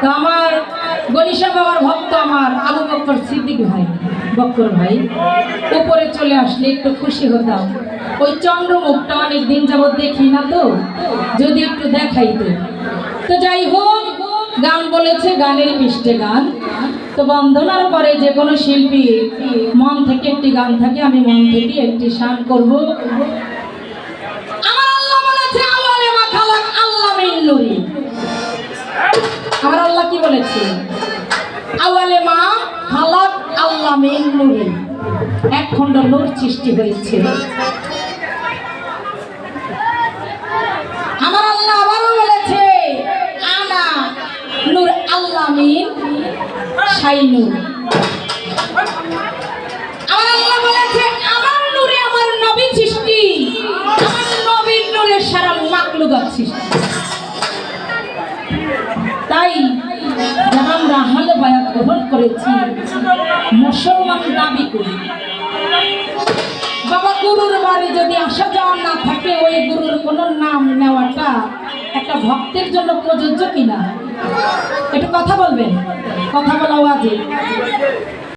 তো আমার গনিশা বাবার ভক্ত, আমার আবু বক্কর সিদ্দিক ভাই, বক্কর ভাই। উপরে চলে আসলে একটু খুশি হতাম। ওই চন্দ্রমুখটা অনেক দিন যাবৎ দেখি না তো, যদি একটু দেখাই তো। যাই হোক, গান বলেছে, গানের পৃষ্ঠে গান। তো বন্দনার পরে যে কোনো শিল্পী মন থেকে একটি গান থাকে, আমি মন থেকে একটি শান করব। আমার আল্লাহ বলেছে, আল্লাহ নুরি আমার আল্লাহ কি বলেছে আওয়ালে মা খালাক আল্লাহ মিন নুরি এক খণ্ড নূর সৃষ্টি হয়েছে। আমার আল্লাহ আবারও বলেছে, আনা নূর আল্লাহ মিন শাইনু। আমার আমার নূরে আমার নবী সৃষ্টি। আমার নবীর নূরে সারা মাকলুকাত সৃষ্টি। তাই আমরা হাল বায়াত গ্রহণ করেছি, মুসলমান দাবি করি। বাবা, গুরুর বাড়ি যদি আসা যাওয়া না থাকে, ওই গুরুর কোনো নাম নেওয়াটা একটা ভক্তের জন্য প্রযোজ্য কিনা? একটু কথা বলবেন? কথা বলা আওয়াজে